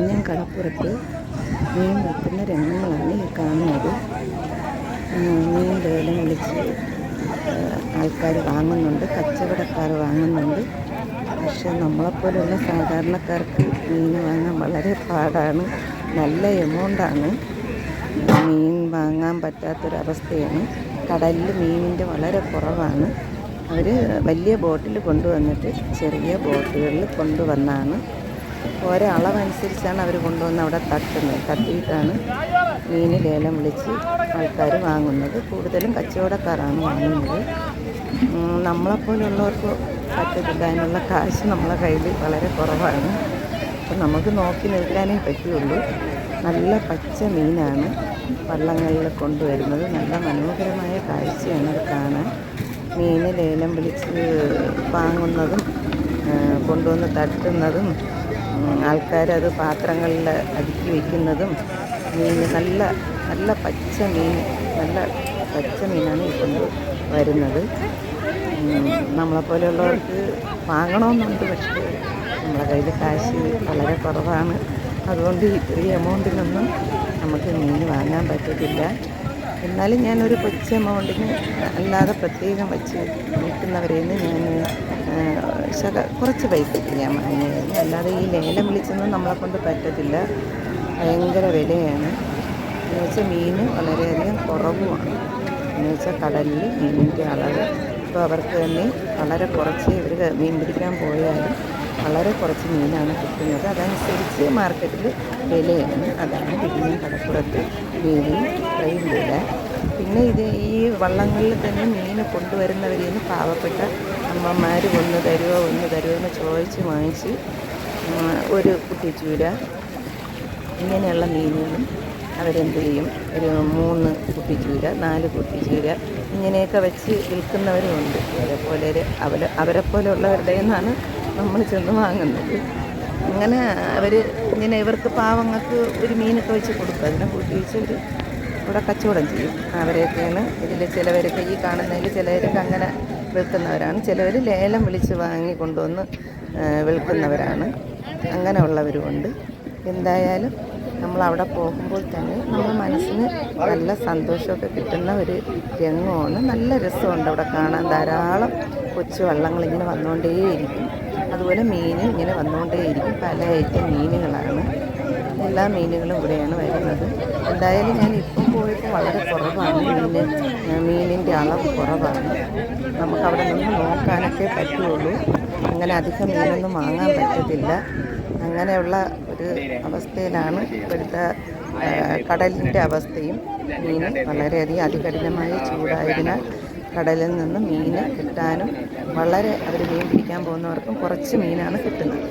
വിഴിഞ്ഞം കടപ്പുറത്ത് മീൻ വിൽക്കുന്ന രംഗങ്ങളാണ് ഈ കാണുന്നത്. മീൻ ലേലം വിളിച്ച് ആൾക്കാർ വാങ്ങുന്നുണ്ട് കച്ചവടക്കാർ വാങ്ങുന്നുണ്ട്. പക്ഷെ നമ്മളെപ്പോലുള്ള സാധാരണക്കാർക്ക് മീൻ വാങ്ങാൻ വളരെ പാടാണ് നല്ല എമൗണ്ടാണ്. മീൻ വാങ്ങാൻ പറ്റാത്തൊരവസ്ഥയാണ്. കടലിൽ മീനിന്റെ വളരെ കുറവാണ്. അവർ വലിയ ബോട്ടിൽ കൊണ്ടുവന്നിട്ട് ചെറിയ ബോട്ടുകളിൽ കൊണ്ടുവന്നാണ്. ഓരോ അളവനുസരിച്ചാണ് അവർ കൊണ്ടുവന്ന് അവിടെ തട്ടുന്നത്. തട്ടിയിട്ടാണ് മീൻ ലേലം വിളിച്ച് ആൾക്കാർ വാങ്ങുന്നത്. കൂടുതലും കച്ചവടക്കാരാണ് വാങ്ങുന്നത്. നമ്മളെപ്പോലുള്ളവർക്ക് പറ്റത്തില്ല അതിനുള്ള കാശ് നമ്മളെ കയ്യിൽ വളരെ കുറവാണ്. അപ്പം നമുക്ക് നോക്കി നിൽക്കാനേ പറ്റുള്ളൂ. നല്ല പച്ച മീനാണ് വള്ളങ്ങളിൽ കൊണ്ടുവരുന്നത്. നല്ല മനോഹരമായ കാഴ്ചയാണ് അത് കാണാൻ. മീൻ ലേലം വിളിച്ച് വാങ്ങുന്നതും കൊണ്ടുവന്ന് തട്ടുന്നതും ആൾക്കാരത് പാത്രങ്ങളിൽ അടുക്കി വയ്ക്കുന്നതും മീൻ നല്ല നല്ല പച്ച മീൻ നല്ല പച്ച മീനാണ് കൊണ്ട് വരുന്നത്. നമ്മളെപ്പോലെയുള്ളവർക്ക് വാങ്ങണമെന്നുണ്ട് പക്ഷേ നമ്മളെ കയ്യിൽ കാശ് വളരെ കുറവാണ്. അതുകൊണ്ട് ഈ എമൗണ്ടിനൊന്നും നമുക്ക് മീൻ വാങ്ങാൻ പറ്റത്തില്ല. എന്നാലും ഞാനൊരു കൊച്ചു എമൗണ്ടിന് അല്ലാതെ പ്രത്യേകം വച്ച് നിൽക്കുന്നവരെയെന്ന് ഞാൻ ശക കുറച്ച് പൈസയ്ക്ക് ഞാൻ വാങ്ങിയായിരുന്നു അല്ലാതെ ഈ ലേലം വിളിച്ചൊന്നും നമ്മളെ കൊണ്ട് പറ്റത്തില്ല. ഭയങ്കര വിലയാണ്. എന്ന് വെച്ചാൽ മീൻ വളരെയധികം കുറവുമാണ്. എന്ന് വെച്ചാൽ കടലിൽ മീനിന്റെ അളവ്. ഇപ്പോൾ അവർക്ക് തന്നെ വളരെ കുറച്ച് ഇവർ മീൻ പിടിക്കാൻ പോയാലും വളരെ കുറച്ച് മീനാണ് കിട്ടുന്നത്. അതനുസരിച്ച് മാർക്കറ്റിൽ വിലയാണ്. അതാണ് പിന്നെ കടപ്പുറത്ത് മീനും ഇത്രയും വില. പിന്നെ ഇത് ഈ വള്ളങ്ങളിൽ തന്നെ മീൻ കൊണ്ടുവരുന്നവരിൽ നിന്ന് പാവപ്പെട്ട അമ്മമാർ ഒന്ന് തരുമോ ഒന്ന് തരുമോ എന്ന് ചോദിച്ച് വാങ്ങിച്ച് ഒരു കുട്ടിച്ചൂര ഇങ്ങനെയുള്ള മീനുകളും അവരെന്ത് ചെയ്യും? ഒരു മൂന്ന് കുട്ടിച്ചൂര നാല് കുട്ടിച്ചൂര ഇങ്ങനെയൊക്കെ വെച്ച് വിൽക്കുന്നവരുമുണ്ട്. അതേപോലെ അവരെ അവരെ പോലെയുള്ളവരുടെ നിന്നാണ് നമ്മൾ ചെന്ന് വാങ്ങുന്നത്. അങ്ങനെ അവർ ഇങ്ങനെ ഇവർക്ക് പാവങ്ങൾക്ക് ഒരു മീനൊക്കെ വെച്ച് കൊടുക്കും. അതിനെ കൂട്ടി വെച്ച് ഒരു ഇവിടെ കച്ചവടം ചെയ്യും. അവരെയൊക്കെയാണ് ഇതിൽ ചിലവരൊക്കെ ഈ കാണുന്നതിൽ ചിലവരൊക്കെ അങ്ങനെ വിൽക്കുന്നവരാണ്. ചിലവർ ലേലം വിളിച്ച് വാങ്ങി കൊണ്ടുവന്ന് വിൽക്കുന്നവരാണ്. അങ്ങനെയുള്ളവരുമുണ്ട് എന്തായാലും നമ്മൾ അവിടെ പോകുമ്പോൾ തന്നെ നമ്മുടെ മനസ്സിന് നല്ല സന്തോഷമൊക്കെ കിട്ടുന്ന ഒരു രംഗമാണ്. നല്ല രസമുണ്ട് അവിടെ കാണാൻ. ധാരാളം കൊച്ചു വള്ളങ്ങൾ ഇങ്ങനെ വന്നുകൊണ്ടേയിരിക്കും. അതുപോലെ മീൻ ഇങ്ങനെ വന്നുകൊണ്ടേയിരിക്കും. പല ഐറ്റം മീനുകളാണ്. എല്ലാ മീനുകളും ഇവിടെയാണ് വരുന്നത്. എന്തായാലും ഞാൻ ഇപ്പം പോയപ്പോൾ വളരെ കുറവാണ്. മീന് മീനിന്റെ അളവ് കുറവാണ്. നമുക്കവിടെ നിന്ന് നോക്കാനൊക്കെ പറ്റുള്ളൂ. അങ്ങനെ അധികം മീനൊന്നും വാങ്ങാൻ പറ്റത്തില്ല. അങ്ങനെയുള്ള ഒരു അവസ്ഥയിലാണ് ഇപ്പോഴത്തെ കടലിന്റെ അവസ്ഥയും. മീൻ വളരെയധികം അതികഠിനമായ ചൂടായതിനാൽ കടലിൽ നിന്ന് മീൻ കിട്ടാനും വളരെ അവർ മീൻ പിടിക്കാൻ പോകുന്നവർക്കും കുറച്ച് മീനാണ് കിട്ടുന്നത്.